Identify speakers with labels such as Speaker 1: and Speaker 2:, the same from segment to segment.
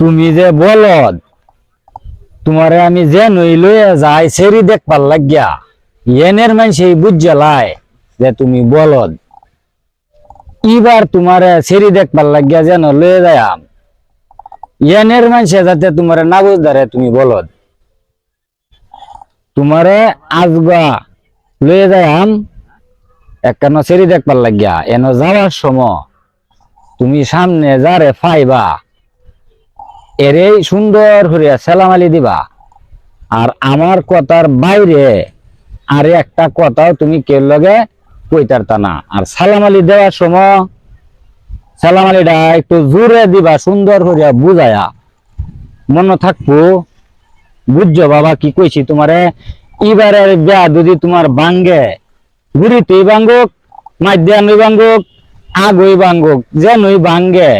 Speaker 1: তুমি যে বলদ, তোমারে আমি যে নই লইয়া যাই সেরি দেখবার লাগিয়া এনের মান সেই বুঝলাই যে তুমি বলদ। এবার তোমারে সেরি দেখবার লাগিয়া যেন লয়ে যায়াম এনের মানসে যাতে তোমারে না বুঝদারে তুমি বলদ। তোমারে আজগা লয়ে যায়াম একখান সেরি দেখবার লাগিয়া, এন যাওয়ার সময় তুমি সামনে যারে ফাইবা এরে সুন্দর করিয়া সেলাম দিবা। আর আমার কথার বাইরে আর একটা কথাও তুমি কেউ লগে কইতার তা না। আর সালাম আলি দেওয়ার সময় সালাম একটু জোরে দিবা, সুন্দর করিয়া বুঝায়া। মনে থাকব, বুঝছ বাবা কি কইছি তোমারে? এবারের বিয়া যদি তোমার বাঙ্গে গুড়িতেই বাঙ্গুক মাধ্যাহ্নই বাঙ্গুক আগই বাঙ্গুক যেনই বাঙ্গে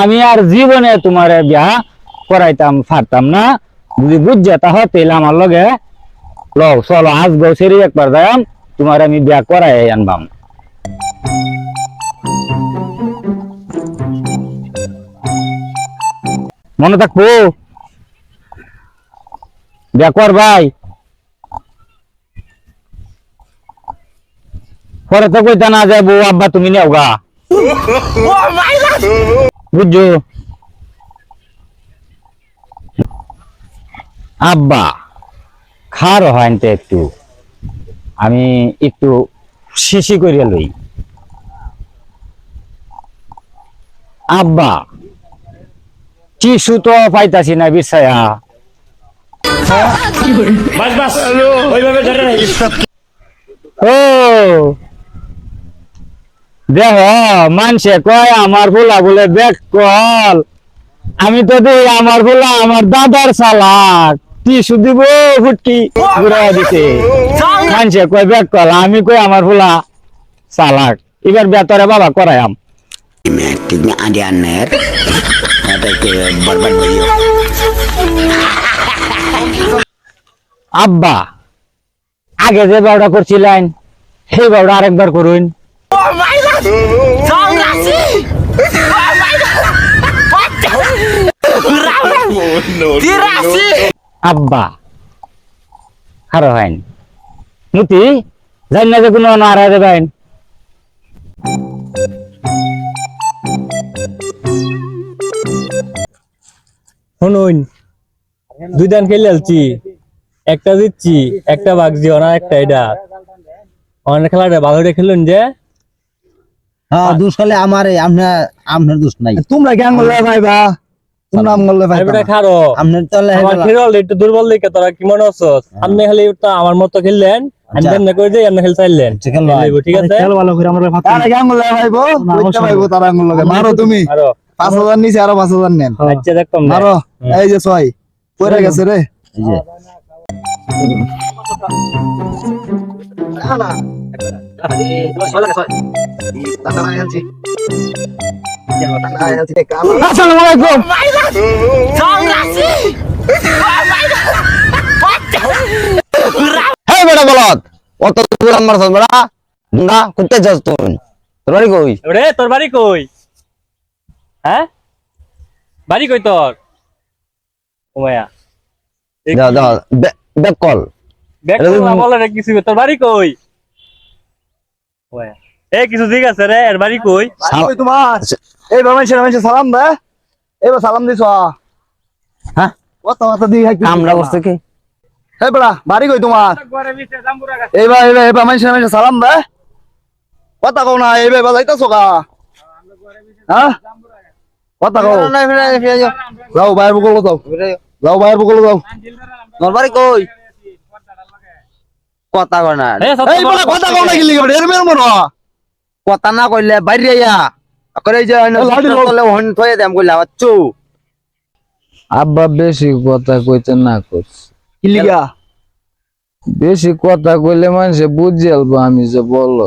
Speaker 1: আমি আর জীবনে তোমার বিয়া করাইতাম পারতাম না। যদি বুঝছে তাহ তাহলে আমার লগে লও চলো আজ গো সেরি একবার যাইম তোমার আমি বিয়া করাই আনবাম। মনে থাকব? বিয়া কর ভাই। পরে তো কইতা না যাব আব্বা তুমি নেও গা বুঝছ? আব্বা খার হয়তো একটু। আমি একটু শিশি করিয়া লই। আব্বা টিসু তো পাইতাছি না বিছায়া।
Speaker 2: বাস বাস ওইভাবে ধরে রাখিস
Speaker 1: ও দেহ মানসে কয় আমার ফুলা বলে বেক কল। আমি তো দেই আমার ফুলা আমার দাদার সালাক। টিসু দিব ফুটকি ঘুরাই দিতে। মানসে কয় বেক কল আমি কই আমার ফুলা সালাক এবার বেতরে বাবা করায়াম
Speaker 3: barbar
Speaker 1: আব্বা আগে যে বাউডা করছিলেন সেই বাউডা আরেকবার করুন। আব্বা। খারো হয়নি। মুতি জানি না যে কোনো নারা দেবেন
Speaker 4: শুনুন দুই দান খেলে আলছি। একটা দিচ্ছি একটা বাগজি অনার একটা এটা। অনেক খেলাটা ভালো করে খেলুন যে।
Speaker 5: হ্যাঁ দোষ খালি আমার আপনার আপনার দোষ নাই।
Speaker 6: তোমরা কি আঙ্গুল ভাইবা তোমরা আঙ্গুল
Speaker 4: আর
Speaker 6: ভাইবা
Speaker 4: বেটা খারো
Speaker 5: আপনার তো
Speaker 4: আমার খেরল একটু দুর্বল দেখে তোরা কি মনে হচ্ছে আপনি খালি তো আমার মতো খেললেন আমি
Speaker 5: আচ্ছা।
Speaker 4: এমনি করে দিই আপনি খেল চাইলেন।
Speaker 5: আচ্ছা,
Speaker 4: ঠিক আছে?
Speaker 6: খেল ভালো করে আমরা তারা কি আঙ্গুল ভাইবো কইতে ভাইবো তারা আঙ্গুল লাগে। মারো তুমি।
Speaker 4: আরও
Speaker 6: পাঁচ হাজার নিচে আরও পাঁচ হাজার নেন।
Speaker 4: আচ্ছা দেখতাম
Speaker 6: মারো। এই যে ছয়। পড়ে গেছে রে।
Speaker 5: এই যে।
Speaker 1: আসসালামু আলাইকুম
Speaker 5: হে বেটা বলত অত দূর আমার সব বেটা না করতে যাস তুই। তোর বাড়ি কই?
Speaker 4: রে তোর বাড়ি কই? হ্যাঁ? বাড়ি কই তোর? ওমায়া
Speaker 5: দাও দাও ব্যাক কল।
Speaker 4: ব্যাগ করলা বলে কিছু তোর বাড়ি কই? ওমায়া এ কিছু ঠিক আছে রে এর বাড়ি কই?
Speaker 6: কই তোমার? এই বাবা মানুষের মানুষের সালাম দে। এবার সালাম দিছ
Speaker 5: হ্যাঁ?
Speaker 6: কথা কথা দি
Speaker 5: আমরা বসতে কি?
Speaker 6: হে বড়া বাড়ি কই তোমার? মানুষের মানুষের সালাম দে। কথা কও না এইবার এবার যাইতাছো গা। হ্যাঁ? কথা কও। যাও। বাইরে বকল যাও। যাও। বাইরে বকল যাও।
Speaker 5: তোর বাড়ি কই? কথা কয় না
Speaker 6: কথা কও না কি লিখে এর মের মনো
Speaker 5: কথা না কইলে বাইরে আইয়া করে এই যে হন থয়ে দেম কইলা বাচ্চু।
Speaker 1: আব্বা বেশি কথা কইতে না করছি। বেশি কথা কইলে মানুষে বুঝে আলবো আমি যে বলো।